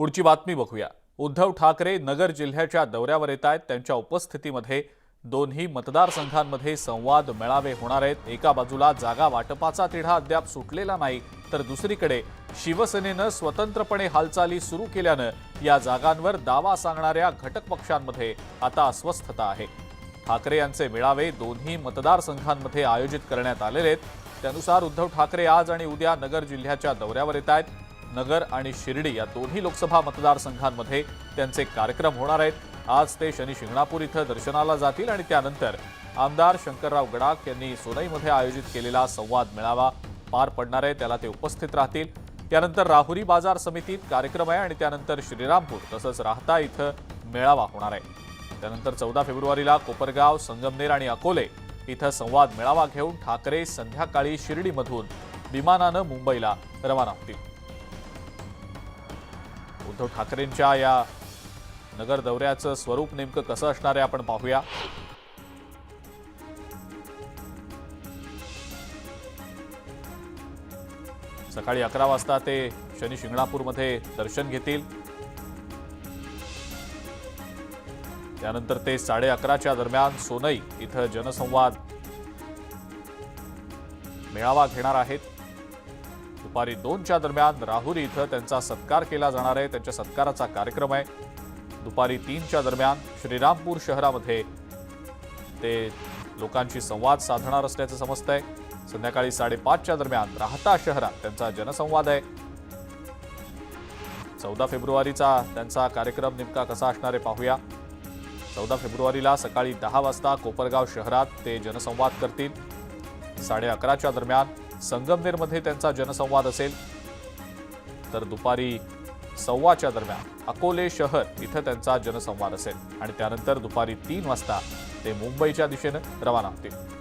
पुढची बातमी बघूया. उद्धव ठाकरे नगर जिल्ह्याच्या दौऱ्यावर येत आहेत. त्यांच्या उपस्थितीमध्ये दोन्ही मतदारसंघांमध्ये संवाद मेळावे होणार आहेत. एका बाजूला जागा वाटपाचा तिढा अद्याप सुटलेला नाही तर दुसरीकडे शिवसेनेनं स्वतंत्रपणे हालचाली सुरू केल्यानं या जागांवर दावा सांगणाऱ्या घटक पक्षांमध्ये आता अस्वस्थता आहे. ठाकरे यांचे मेळावे दोन्ही मतदारसंघांमध्ये आयोजित करण्यात आलेले आहेत. त्यानुसार उद्धव ठाकरे आज आणि उद्या नगर जिल्ह्याच्या दौऱ्यावर येत आहेत. नगर आणि शिर्डी या दोन्ही लोकसभा मतदारसंघांमध्ये त्यांचे कार्यक्रम होणार आहेत. आज ते शनी शिंगणापूर इथं दर्शनाला जातील आणि त्यानंतर आमदार शंकरराव गडाख यांनी सोनईमध्ये आयोजित केलेला संवाद मेळावा पार पडणार आहे. त्याला ते उपस्थित राहतील. त्यानंतर राहुरी बाजार समितीत कार्यक्रम आहे आणि त्यानंतर श्रीरामपूर तसंच राहता इथं मेळावा होणार आहे. त्यानंतर चौदा फेब्रुवारीला कोपरगाव संगमनेर आणि अकोले इथं संवाद मेळावा घेऊन ठाकरे संध्याकाळी शिर्डीमधून विमानानं मुंबईला रवाना होतील. उद्धव ठाकरेंच्या या नगर दौऱ्याचं स्वरूप नेमकं कसं असणार आहे आपण पाहूया. सकाळी अकरा वाजता ते शनी शिंगणापूरमध्ये दर्शन घेतील. त्यानंतर ते साडे अकराच्या दरम्यान सोनई इथं जनसंवाद मेळावा घेणार आहेत. दुपारी दोनच्या दरम्यान राहुरी इथं त्यांचा सत्कार केला जाणार आहे. त्यांच्या सत्काराचा कार्यक्रम आहे. दुपारी तीनच्या दरम्यान श्रीरामपूर शहरामध्ये ते लोकांशी संवाद साधणार असल्याचं समजतंय. संध्याकाळी साडेपाचच्या दरम्यान राहता शहरात त्यांचा जनसंवाद आहे. चौदा फेब्रुवारीचा त्यांचा कार्यक्रम नेमका कसा असणार आहे पाहूया. चौदा फेब्रुवारीला सकाळी दहा वाजता कोपरगाव शहरात ते जनसंवाद करतील. साडे अकराच्या दरम्यान संगमनेरमध्ये त्यांचा जनसंवाद असेल. तर दुपारी सव्वाच्या दरम्यान अकोले शहर इथं त्यांचा जनसंवाद असेल. आणि त्यानंतर दुपारी तीन वाजता ते मुंबईच्या दिशेनं रवाना होतील.